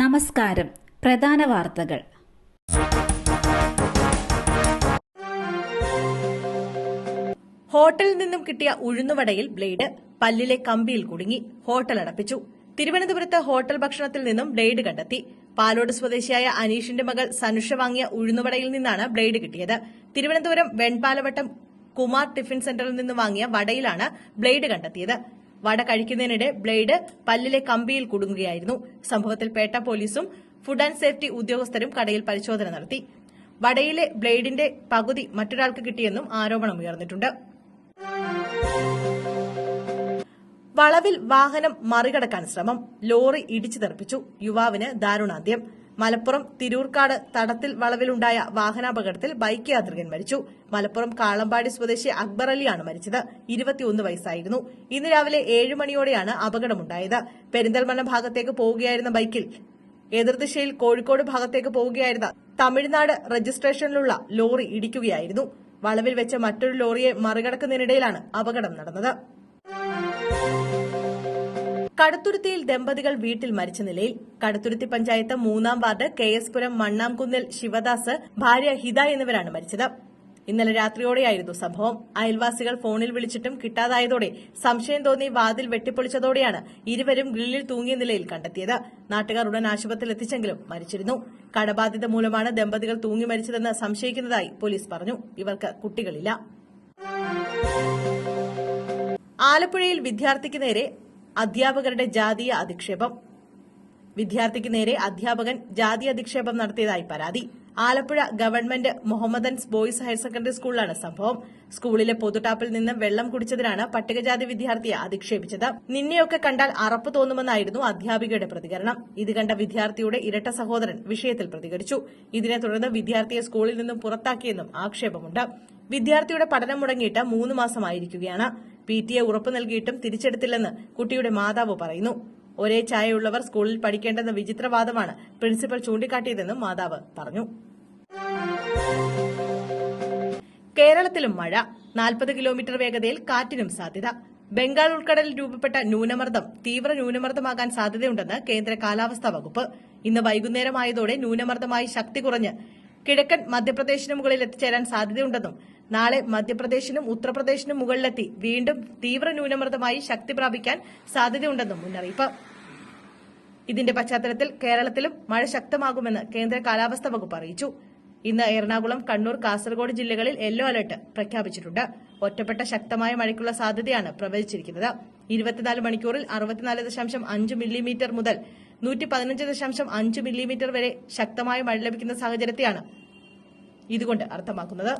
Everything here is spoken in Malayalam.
നമസ്കാരം. പ്രധാന വാർത്തകൾ. ഹോട്ടലിൽ നിന്നും കിട്ടിയ ഉഴുന്നുവടയിൽ ബ്ലേഡ് പല്ലിലെ കമ്പിയിൽ കുടുങ്ങി ഹോട്ടൽ അടപ്പിച്ചു. തിരുവനന്തപുരത്ത് ഹോട്ടൽ ഭക്ഷണത്തിൽ നിന്നും ബ്ലേഡ് കണ്ടെത്തി. പാലോട് സ്വദേശിയായ അനീഷിന്റെ മകൾ സനുഷ വാങ്ങിയ ഉഴുന്നുവടയിൽ നിന്നാണ് ബ്ലേഡ് കിട്ടിയത്. തിരുവനന്തപുരം വെൺപാലവട്ടം കുമാർ ടിഫിൻ സെന്ററിൽ നിന്ന് വാങ്ങിയ വടയിലാണ് ബ്ലേഡ് കണ്ടെത്തിയത്. വട കഴിക്കുന്നതിനിടെ ബ്ലേഡ് പല്ലിലെ കമ്പിയിൽ കുടുങ്ങുകയായിരുന്നു. സംഭവത്തിൽ പേട്ട പോലീസും ഫുഡ് ആൻഡ് സേഫ്റ്റി ഉദ്യോഗസ്ഥരും കടയിൽ പരിശോധന നടത്തി. വടയിലെ ബ്ലേഡിന്റെ പകുതി മറ്റൊരാൾക്ക് കിട്ടിയെന്നും ആരോപണം ഉയർന്നിട്ടുണ്ട്. വളവിൽ വാഹനം മറികടക്കാൻ ശ്രമം. ലോറി ഇടിച്ചു തെറിപ്പിച്ചു. യുവാവിന് ദാരുണാന്ത്യം. മലപ്പുറം തിരൂർക്കാട് തടത്തിൽ വളവിലുണ്ടായ വാഹനാപകടത്തിൽ ബൈക്ക് യാത്രികൻ മരിച്ചു. മലപ്പുറം കാളമ്പാടി സ്വദേശി അക്ബർ അലിയാണ് മരിച്ചത്. ഇരുപത്തിയൊന്ന് വയസ്സായിരുന്നു. ഇന്ന് രാവിലെ ഏഴ് മണിയോടെയാണ് അപകടമുണ്ടായത്. പെരിന്തൽമണ്ണ ഭാഗത്തേക്ക് പോവുകയായിരുന്ന ബൈക്കിൽ എതിർദിശയിൽ കോഴിക്കോട് ഭാഗത്തേക്ക് പോവുകയായിരുന്ന തമിഴ്നാട് രജിസ്ട്രേഷനിലുള്ള ലോറി ഇടിക്കുകയായിരുന്നു. വളവിൽ വെച്ച മറ്റൊരു ലോറിയെ മറികടക്കുന്നതിനിടയിലാണ് അപകടം നടന്നത്. കടുത്തുരുത്തിയിൽ ദമ്പതികൾ വീട്ടിൽ മരിച്ച നിലയിൽ കടുത്തുരുത്തി പഞ്ചായത്ത് മൂന്നാം വാർഡ് കെ എസ് പുരം മണ്ണാംകുന്നിൽ ശിവദാസ് ഭാര്യ ഹിത എന്നിവരാണ് മരിച്ചത്. ഇന്നലെ രാത്രിയോടെയായിരുന്നു സംഭവം. അയൽവാസികൾ ഫോണിൽ വിളിച്ചിട്ടും കിട്ടാതായതോടെ സംശയം തോന്നി വാതിൽ വെട്ടിപ്പൊളിച്ചതോടെയാണ് ഇരുവരും ഗ്രില്ലിൽ തൂങ്ങിയ നിലയിൽ കണ്ടെത്തിയത്. നാട്ടുകാർ ഉടൻ ആശുപത്രിയിൽ എത്തിച്ചെങ്കിലും മരിച്ചിരുന്നു. കടബാധിത മൂലമാണ് ദമ്പതികൾ തൂങ്ങി മരിച്ചതെന്ന് സംശയിക്കുന്നതായി പോലീസ് പറഞ്ഞു. ഇവർക്ക് കുട്ടികളില്ല. ആലപ്പുഴയിൽ വിദ്യാർത്ഥിക്ക് നേരെ അധ്യാപകരുടെ ജാതീയ അധിക്ഷേപം. വിദ്യാർത്ഥിക്ക് നേരെ അധ്യാപകൻ ജാതി അധിക്ഷേപം നടത്തിയതായി പരാതി. Alappuzha government Mohammedans boys higher secondary സ്കൂളിലാണ് സംഭവം. സ്കൂളിലെ പൊതുടാപ്പിൽ നിന്ന് വെള്ളം കുടിച്ചതിനാണ് പട്ടികജാതി വിദ്യാർത്ഥിയെ അധിക്ഷേപിച്ചത്. നിന്നെയൊക്കെ കണ്ടാൽ അറപ്പ് തോന്നുമെന്നായിരുന്നു അധ്യാപികയുടെ പ്രതികരണം. ഇത് കണ്ട വിദ്യാർത്ഥിയുടെ ഇരട്ട സഹോദരൻ വിഷയത്തിൽ പ്രതികരിച്ചു. ഇതിനെ തുടർന്ന് വിദ്യാർത്ഥിയെ സ്കൂളിൽ നിന്നും പുറത്താക്കിയെന്നും ആക്ഷേപമുണ്ട്. വിദ്യാർത്ഥിയുടെ പഠനം മുടങ്ങിയിട്ട് മൂന്ന് മാസമായിരിക്കുകയാണ്. പി ടി എ ഉറപ്പു നൽകിയിട്ടും തിരിച്ചെടുത്തില്ലെന്ന് കുട്ടിയുടെ മാതാവ് പറയുന്നു. ഒരേ ചായയുള്ളവർ സ്കൂളിൽ പഠിക്കേണ്ടെന്ന വിചിത്രവാദമാണ് പ്രിൻസിപ്പൽ ചൂണ്ടിക്കാട്ടിയതെന്നും മാതാവ് പറഞ്ഞു. കേരളത്തിലും മഴ. നാൽപ്പത് കിലോമീറ്റർ വേഗതയിൽ കാറ്റിനും സാധ്യത. ബംഗാൾ ഉൾക്കടലിൽ രൂപപ്പെട്ട ന്യൂനമർദ്ദം തീവ്ര ന്യൂനമർദ്ദമാകാൻ സാധ്യതയുണ്ടെന്ന് കേന്ദ്ര കാലാവസ്ഥാ വകുപ്പ്. ഇന്ന് വൈകുന്നേരമായതോടെ ന്യൂനമർദ്ദമായി ശക്തി കുറഞ്ഞ് കിഴക്കൻ മധ്യപ്രദേശിന് മുകളിൽ എത്തിച്ചേരാൻ സാധ്യതയുണ്ടെന്നും നാളെ മധ്യപ്രദേശിനും ഉത്തർപ്രദേശിനും മുകളിലെത്തി വീണ്ടും തീവ്ര ന്യൂനമർദ്ദമായി ശക്തി പ്രാപിക്കാൻ സാധ്യതയുണ്ടെന്നും മുന്നറിയിപ്പ്. ഇതിന്റെ പശ്ചാത്തലത്തിൽ കേരളത്തിലും മഴ ശക്തമാകുമെന്ന് കേന്ദ്ര കാലാവസ്ഥാ വകുപ്പ് അറിയിച്ചു. ഇന്ന് എറണാകുളം കണ്ണൂർ കാസർഗോഡ് ജില്ലകളിൽ യെല്ലോ അലർട്ട് പ്രഖ്യാപിച്ചിട്ടുണ്ട്. ഒറ്റപ്പെട്ട ശക്തമായ മഴയ്ക്കുള്ള സാധ്യതയാണ് പ്രവചിച്ചിരിക്കുന്നത്. ഇരുപത്തിനാല് മണിക്കൂറിൽ അറുപത്തിനാല് ദശാംശം അഞ്ച് മില്ലിമീറ്റർ മുതൽ നൂറ്റി പതിനഞ്ച് ദശാംശം അഞ്ച് മില്ലിമീറ്റർ വരെ ശക്തമായ മഴ ലഭിക്കുന്ന സാഹചര്യത്തെയാണ് ഇതുകൊണ്ട് അർത്ഥമാക്കുന്നത്.